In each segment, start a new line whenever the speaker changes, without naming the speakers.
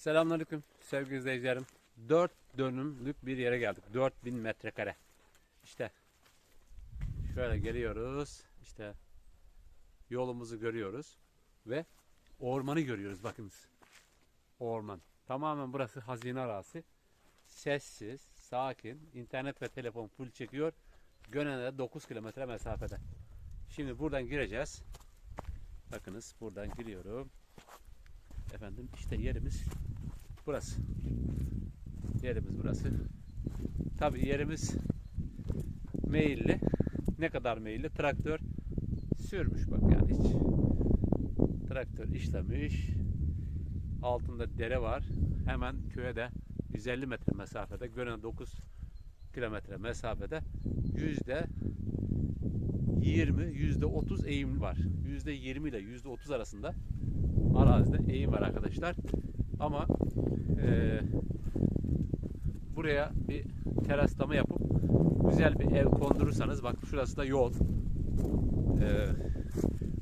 Selamünaleyküm sevgili izleyicilerim. 4 dönümlük bir yere geldik. 4000 metrekare. İşte şöyle geliyoruz. İşte yolumuzu görüyoruz ve ormanı görüyoruz bakınız. Orman. Tamamen burası hazine arazisi. Sessiz, sakin. internet ve telefon full çekiyor. Gönen'e 9 kilometre mesafede. Şimdi buradan gireceğiz. Bakınız buradan giriyorum. Efendim işte yerimiz burası. Yerimiz burası. Tabii yerimiz meyilli. Ne kadar meyilli? Traktör sürmüş bak yani hiç. Traktör işlemiş. Altında dere var. Hemen köye de 150 metre mesafede. Gören 9 kilometre mesafede. Yüzde 20, yüzde 30 eğim var. Yüzde 20 ile yüzde 30 arasında arazide eğim var arkadaşlar. Ama eee, buraya bir teraslama yapıp güzel bir ev kondurursanız bak şurası da yol. Eee,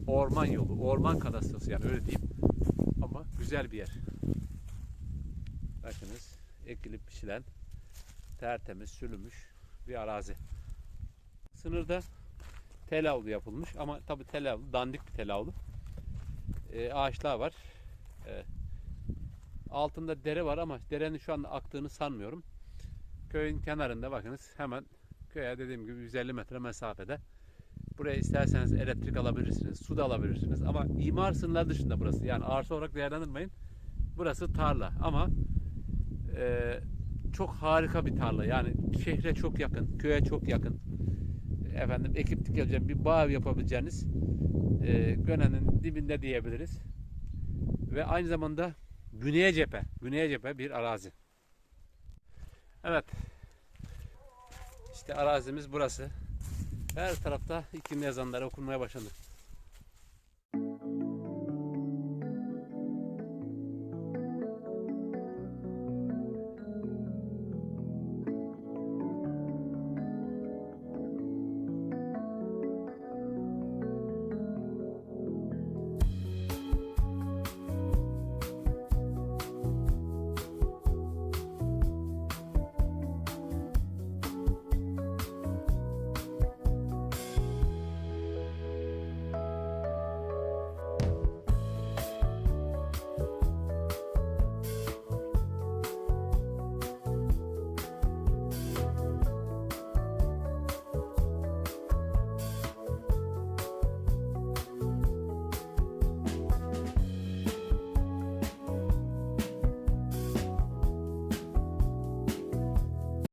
orman yolu, orman kadastrası yani öyle diyeyim. Ama güzel bir yer. Bakınız ekilip biçilen tertemiz sürülmüş bir arazi. Sınırda tel avlu yapılmış ama tabi tel avlu dandik bir tel avlu. Ee, ağaçlar var. Ee, altında dere var ama derenin şu anda aktığını sanmıyorum. Köyün kenarında bakınız hemen köye dediğim gibi 150 metre mesafede. Buraya isterseniz elektrik alabilirsiniz, su da alabilirsiniz ama imar sınırları dışında burası. Yani arsa olarak değerlendirmeyin. Burası tarla ama e, çok harika bir tarla. Yani şehre çok yakın, köye çok yakın. Efendim ekip dikeceğim bir bağ yapabileceğiniz e, Gönen'in dibinde diyebiliriz. Ve aynı zamanda güneye cephe, güneye cephe bir arazi. Evet. İşte arazimiz burası. Her tarafta iklim yazanları okunmaya başladı.